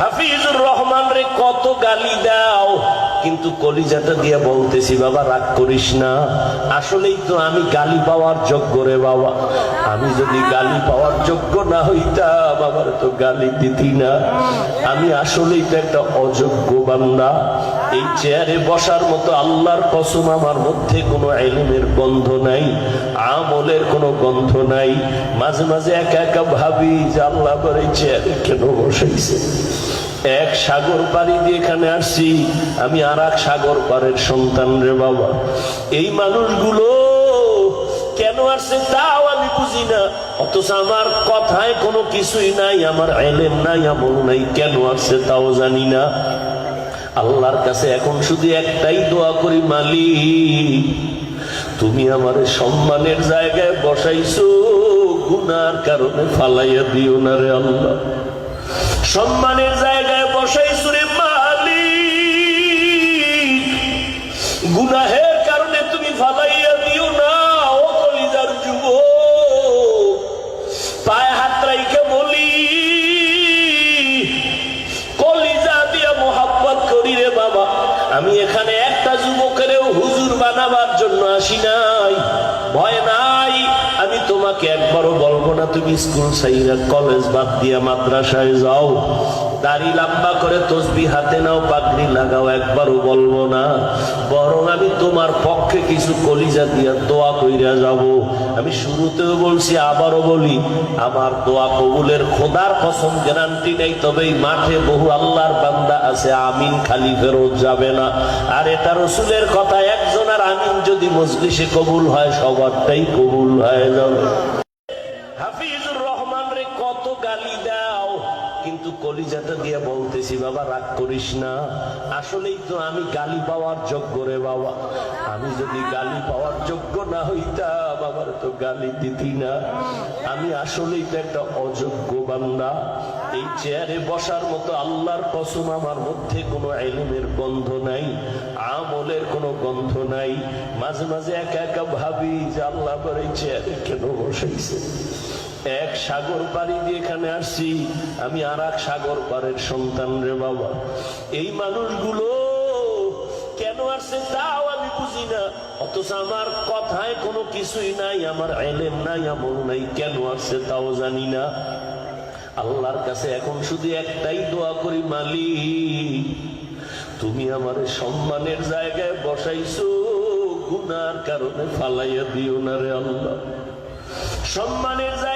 হাফিজুর রহমান রে কত গালি দাও। কিন্তু কলিজাটা দিয়ে বলতেছি, বাবা, রাগ করিস না। আসলেই তো আমি গালি পাওয়ার যোগ্য রে বাবা। আমি যদি গালি পাওয়ার যোগ্য না হইতাম, আমার তো গালি দিতি না। আমি আসলেই তো একটা অযোগ্য বান্দা। এই চেয়ারে বসার মতো আল্লাহর কসম আমার মধ্যে কোনো এলিমের গন্ধ নাই, আমলের কোনো গন্ধ নাই। মাঝে মাঝে একা একা ভাবি যে আল্লাহ করে চেয়ারে কেন বসাইছে? এক সাগর পাড়ি দিয়ে এখানে আসছি। আমি আর এক সাগর পাড়ের সন্তান রে বাবা। এই মানুষগুলো কেন আসছে তাও আমি বুঝি না। অথচ আমার কথায় কোনো কিছুই নাই, আমার এলেম নাই, আমল নাই, কেন আসছে তাও জানি না। আল্লাহর কাছে এখন শুধু একটাই দোয়া করি, মালিক, তুমি আমার সম্মানের জায়গায় বসাইছো, গুনার কারণে ফালাইয়া দিও না রে আল্লাহ। সম্মানের জায়গায় বসাইছো রে মালিক। গুনাহের কারণে তুমি ফালাইয়া দিও না, ও কলিজার যুব পায়ে হাত রাইকে বলি, কলিজা দিয়া মোহাব্বত করি রে বাবা। আমি এখানে একটা যুবকেরও হুজুর বানাবার জন্য আসি নাই। ভয় নাই, আমি তোমাকে একবারও বলব না, তুমি স্কুল সাইরা কলেজ বাদ দিয়া মাদ্রাসায় যাও। দাড়ি লম্বা করে তসবি হাতে নাও, পাগড়ি লাগাও, একবারও বলব না। বরং আমি তোমার পক্ষে কিছু কলিজা দিয়া দোয়া কইরা যাব। আমি শুরুতেও বলছি, আবারও বলি, আমার দোয়া কবুলের খোদার কসম গ্যারান্টি নেই, তবে এই মাঠে বহু আল্লাহর বান্দা আছে, আমিন খালি ফেরত যাবে না। আর এটা রসুলের কথা, একজন আর আমিন যদি মজলিসে কবুল হয়, সবারটাই কবুল হয়ে যাবে। কিন্তু কলিজাটা দিয়ে বলতেছি, বাবা, রাগ করিস না। আসলেই তো আমি গালি পাওয়ার যোগ্য রে বাবা। আমি যদি গালি পাওয়ার যোগ্য না হইতাম, আমার তো গালি দিতি না। আমি আসলেই তো একটা অযোগ্য বান্দা। এই চেয়ারে বসার মতো আল্লাহর কসম আমার মধ্যে কোনো এলিমের গন্ধ নাই, আমলের কোনো গন্ধ নাই। মাঝে মাঝে একা একা ভাবি যে আল্লাহ এই চেয়ারে কেন বসাইছে? এক সাগর পাড়ি দিয়ে এখানে আসছি। আমি আর এক সাগর পাড়ের সন্তান রে বাবা। এই মানুষগুলো কেন আসছে তাও আমি বুঝি না। অথচ আমার কথায় কোনো কিছুই নাই, আমার এলেম নাই, আমল নাই। কেন আসছে তাও জানি না। আল্লাহর কাছে এখন শুধু একটাই দোয়া করি, মালিক, তুমি আমার সম্মানের জায়গায় বসাইছো, গুনার কারণে ফালাইয়া দিও না রে আল্লাহ। সম্মানের জায়গায়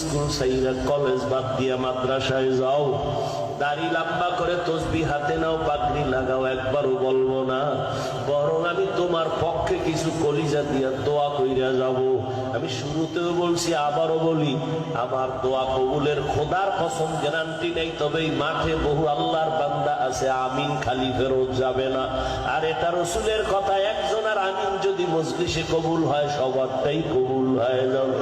স্কুল সাইরা কলেজ বাদ দিয়া মাদ্রাসায় যাও। দাড়ি লম্বা করে তসবি হাতে নাও, পাগড়ি লাগাও, একবারও বলব না। বরং আমি তোমার পক্ষে কিছু কলিজা দিয়া দোয়া কইরা যাব। আমি শুরুতেও বলছি, আবারও বলি, আমার দোয়া কবুলের খোদার কসম গ্যারান্টি নেই, তবে এই মাঠে বহু আল্লাহর বান্দা আছে, আমিন খালি ফেরত যাবে না। আর এটা রসুলের কথা, একজন আর আমিন যদি মজলিসে কবুল হয়, সবারটাই কবুল হয়ে যাবে।